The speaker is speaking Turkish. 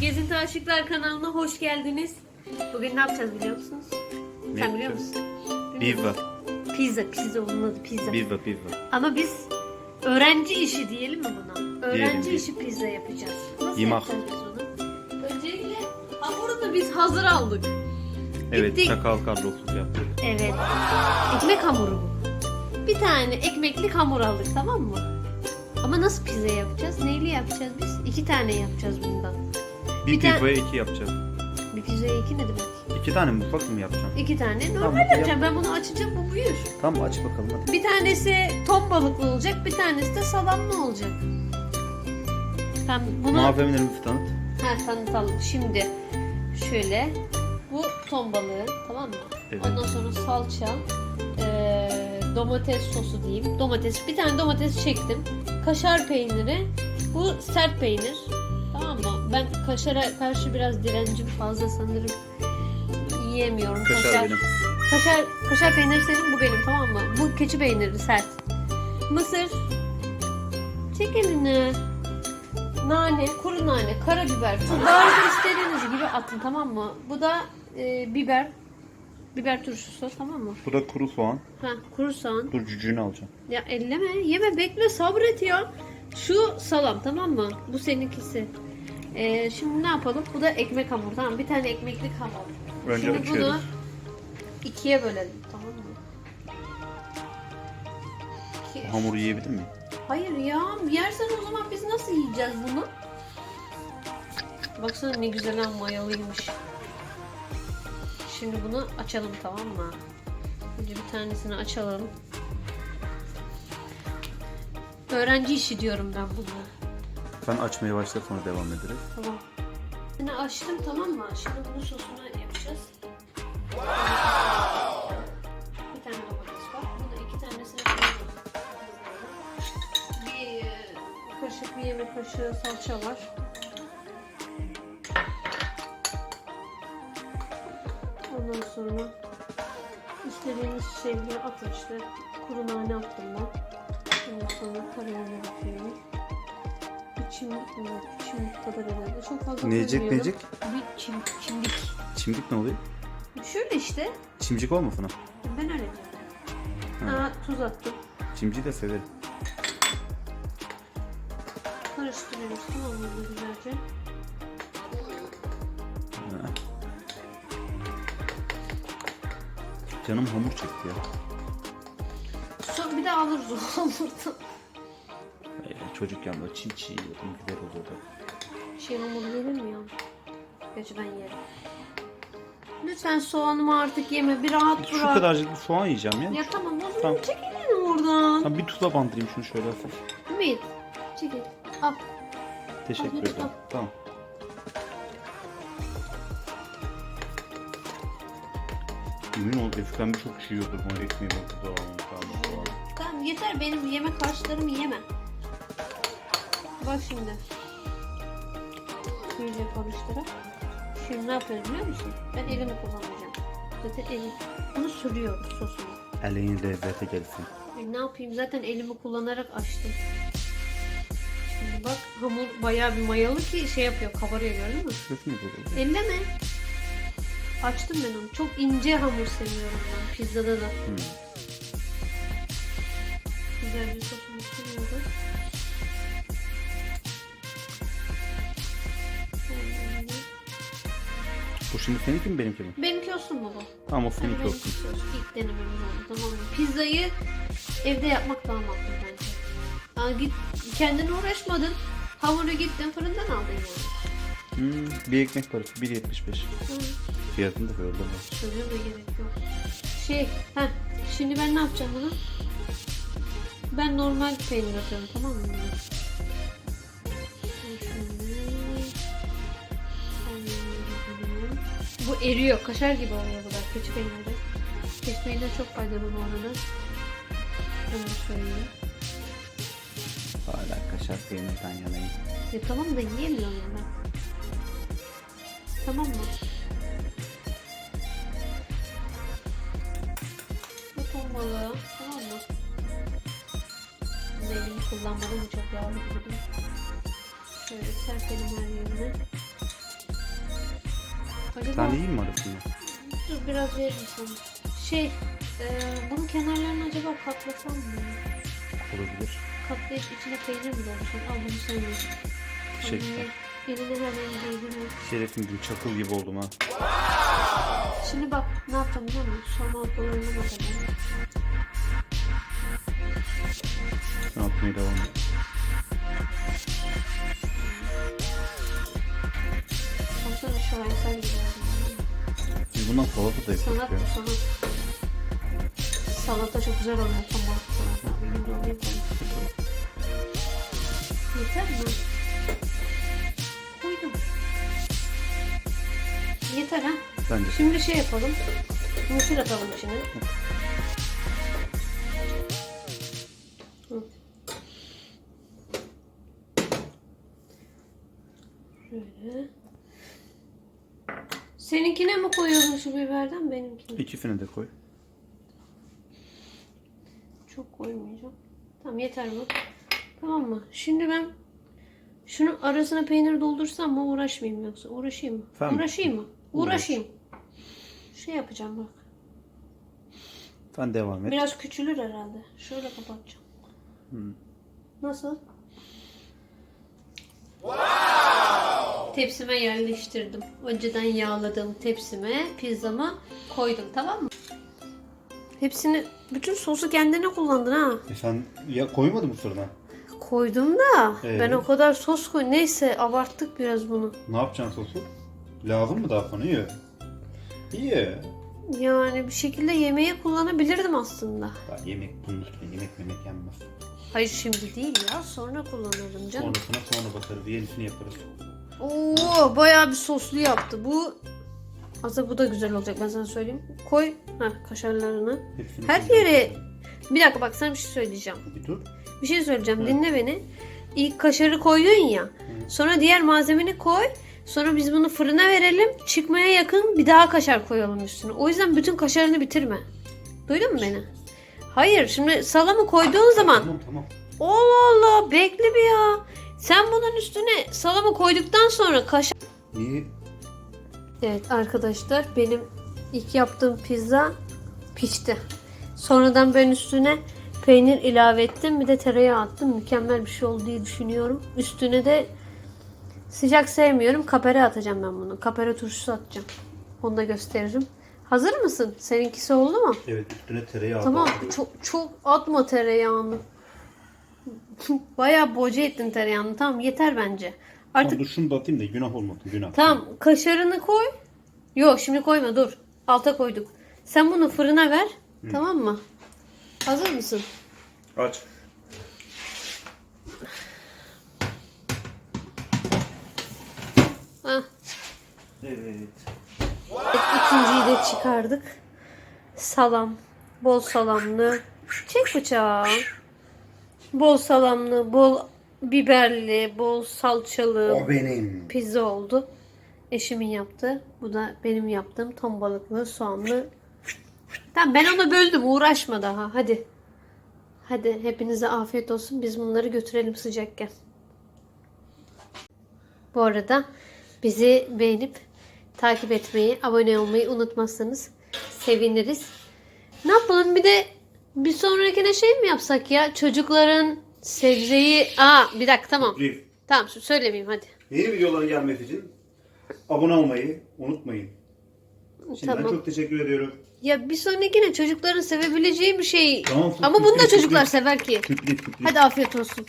Gezinti Aşıklar kanalına hoş geldiniz. Bugün ne yapacağız biliyor musunuz? Ne Sen biliyor musun? Pizza. Pizza, pizza onun adı pizza. Pizza pizza. Ama biz öğrenci işi diyelim mi buna? Öğrenci Diyelim, işi pizza yapacağız. Nasıl Yemek. yapacağız biz onu? Öncelikle hamurunu biz hazır aldık. Evet Gittik. çakal kadrosuz yaptık. Evet. Ekmek hamuru bu. Bir tane ekmeklik hamur aldık tamam mı? Ama nasıl pizza yapacağız? Neyli yapacağız biz? İki tane yapacağız bundan. Bir, Bir tane- pizzaya iki yapacağız. Bir pizzaya iki ne demek? İki tane mutfak mı yapacaksın? İki tane normal Tamam, yapacağım. Ben bunu açacağım bu büyür. Tamam aç bakalım hadi. Bir tanesi ton balıklı olacak, bir tanesi de salamlı olacak. Ben bunu Malzemelerimizi tanıt. ha, tanıtalım. Şimdi şöyle bu ton balığı tamam mı? Evet. Ondan sonra salça, eee, domates sosu diyeyim. Domates, bir tane domates çektim. Kaşar peyniri, bu sert peynir. Tamam mı? Ben kaşara karşı biraz direncim fazla sanırım. Yiyemiyorum Kaşar benim. Kaşar, kaşar peyniri senin bu benim tamam mı? Bu keçi peyniri sert. Mısır. Çek elini. Nane, kuru nane, karabiber. Tuzları istediğiniz gibi atın tamam mı? Bu da e, biber. Biber turşusu tamam mı? Bu da kuru soğan. Ha, kuru soğan. Dur cücüğünü alacağım. Ya elleme, yeme, bekle, sabret ya. Şu salam tamam mı? Bu seninkisi. E, şimdi ne yapalım? Bu da ekmek hamuru tamam Bir tane ekmeklik hamur. Önce şimdi bunu açıyoruz. ikiye bölelim tamam mı? İki- Hamuru yiyebilir miyim? Hayır ya yersen o zaman biz nasıl yiyeceğiz bunu? Baksana ne güzel ha mayalıymış. Şimdi bunu açalım tamam mı? Önce bir tanesini açalım. Öğrenci işi diyorum ben bunu. Sen açmaya başla sonra devam ederiz. Tamam. Şimdi açtım tamam mı? Şimdi bunun sosunu yapacağız. Bir tane domates var. Burada iki tanesini koyuyoruz. Bir e, kaşık, bir yemek kaşığı salça var. Ondan sonra istediğiniz şeyleri atın işte. Kuru nane attım ben. Ondan sonra karabiber atıyorum. Çimdik mi? çimdik kadar herhalde. Çok fazla koymuyorum. neyecek? Bir çim, çimdik. Çimdik ne oluyor? Şöyle işte. Çimcik olmasın ha? Ben öyle diyorum. Ha. Aa, tuz attım. Çimciyi de severim. Karıştırıyoruz tamam mı güzelce. Ha. Canım hamur çekti ya. Sonra bir de alırız o hamurdan. Çocukken böyle çiğ çiğ yiyordum güzel olurdu. Şey hamur yenir mi ya? Gerçi ben yerim. Lütfen soğanımı artık yeme. Bir rahat Şu bırak. kadarcık bir soğan yiyeceğim ya. Ya tamam o zaman Tamam. çek elini oradan. Tamam, bir tuza bandırayım şunu şöyle hafif. Ümit. Çekil. Al. Teşekkür Al, ederim. al. Tamam. Emin ol Efkan bir çok şey yiyordur bana ekmeği ben tuzağa almış. Tamam yeter benim yemek harçlarımı yeme. Bak şimdi. İyice karıştırıp. Şimdi ne yapıyoruz biliyor musun? Ben elimi kullanacağım. Zaten elim. Bunu sürüyoruz sosunu. Eleğin lezzete gelsin. E, ne yapayım zaten elimi kullanarak açtım. Şimdi bak hamur bayağı bir mayalı ki şey yapıyor kabarıyor gördün mü? Şurası mı böyle? Elleme. Açtım ben onu. Çok ince hamur seviyorum ben pizzada da. Hmm. Güzel bir sosunu sürüyoruz. Bu şimdi seninki mi benimki mi? Benimki olsun bu? Tamam o seninki benimki olsun. İlk denememiz oldu tamam mı? Pizzayı evde yapmak daha makul bence. Aa, git kendin uğraşmadın. Hamuru gittin fırından aldın yani. Hmm, bir ekmek parası 1.75. Hı. Fiyatını da böyle var. Söylüyor da gerek yok. Şey, heh, şimdi ben ne yapacağım bunu? Ben normal peynir atıyorum tamam mı? Bu eriyor, kaşar gibi oluyor bu da keçi peyniri. Keçi peyniri çok faydalı bu arada. Onu söyleyeyim. Hala kaşar peynirden yanayım. Ya tamam da yiyemiyorum ben. Tamam mı? Bu ton balığı. Tamam mı? Elimi kullanmadım çok yağlı gibi. Şöyle serpelim her yerine. Acaba Sen de yiyeyim mi arasında? dur biraz veririm sana. Şey e, bunun kenarlarını acaba katlasam mı? Olabilir. Katlayıp içine peynir mi doldursam? Al bunu sen ye. Teşekkürler. Eline hemen değdirme. Şerefim gibi çakıl gibi oldum ha. Şimdi bak ne yapacağım biliyor musun? Sonra ortalarına bakacağım. Sen atmaya devam et. Baksana şaheser gibi oldu. Biz bundan salata da yapıyoruz ya. sanat. Salata çok güzel oluyor. Tamam. salata. Yeter mi? Koydum. Yeter ha. Bence Şimdi şey yapalım. Mısır atalım içine. Hı. Seninkine mi koyalım şu biberden benimkine? ikisini de koy. Çok koymayacağım. Tamam yeter bu. Tamam mı? Şimdi ben şunu arasına peynir doldursam mı uğraşmayayım yoksa? Uğraşayım mı? Sen- Uğraşayım mı? Uğraş. Uğraşayım. Şey yapacağım bak. Sen devam et. Biraz küçülür herhalde. Şöyle kapatacağım. Hmm. Nasıl? Tepsime yerleştirdim. Önceden yağladığım tepsime pizzamı koydum tamam mı? Hepsini, bütün sosu kendine kullandın ha. E sen ya koymadın mı fırına? Koydum da Ee? ben o kadar sos koy. Neyse abarttık biraz bunu. Ne yapacaksın sosu? Lazım mı daha sonra? İyi. İyi. Yani bir şekilde yemeğe kullanabilirdim aslında. Ya yemek bunun üstüne yemek yemek yenmez. Hayır şimdi değil ya sonra kullanırım canım. Sonrasına sonra bakarız. Yenisini yaparız. Oo bayağı bir soslu yaptı. Bu aslında bu da güzel olacak ben sana söyleyeyim. Koy ha kaşarlarını. Hepsini Her koyacağız. yere bir dakika bak sana bir şey söyleyeceğim. Bir dur. Bir şey söyleyeceğim Hı. dinle beni. İlk kaşarı koydun ya. Sonra diğer malzemeni koy. Sonra biz bunu fırına verelim. Çıkmaya yakın bir daha kaşar koyalım üstüne. O yüzden bütün kaşarını bitirme. Duydun mu beni? Hayır şimdi salamı koyduğun zaman Tamam tamam. Allah Allah bekle bir ya. Sen bunun üstüne salamı koyduktan sonra kaşar... İyi. Evet arkadaşlar benim ilk yaptığım pizza pişti. Sonradan ben üstüne peynir ilave ettim. Bir de tereyağı attım. Mükemmel bir şey oldu diye düşünüyorum. Üstüne de sıcak sevmiyorum. Kapere atacağım ben bunu. Kapere turşusu atacağım. Onu da gösteririm. Hazır mısın? Seninkisi oldu mu? Evet üstüne tereyağı Tamam dağıtırız. çok çok atma tereyağını. Bayağı boca ettin tereyağını. Tamam yeter bence. Artık Tamam, dur şunu da atayım da günah olmasın günah. tamam kaşarını koy. Yok şimdi koyma dur. Alta koyduk. Sen bunu fırına ver. Tamam mı? Hazır mısın? Aç. Hah. Evet. Evet, ikinciyi de çıkardık. Salam. Bol salamlı. Çek bıçağı. Bol salamlı, bol biberli, bol salçalı. O benim. pizza oldu. Eşimin yaptı. Bu da benim yaptığım ton balıklı, soğanlı. Tamam ben onu böldüm. Uğraşma daha. Hadi. Hadi hepinize afiyet olsun. Biz bunları götürelim sıcakken. Bu arada bizi beğenip takip etmeyi, abone olmayı unutmazsanız seviniriz. Ne yapalım bir de bir sonrakine şey mi yapsak ya? Çocukların sebzeyi... Aa bir dakika tamam. Tamam söylemeyeyim hadi. Yeni videoların gelmesi için abone olmayı unutmayın. Şimdiden Tamam. çok teşekkür ediyorum. Ya bir sonrakine çocukların sevebileceği bir şey. Tamam, Ama bunu da çocuklar sever ki. Sürpriz sürpriz. Hadi afiyet olsun.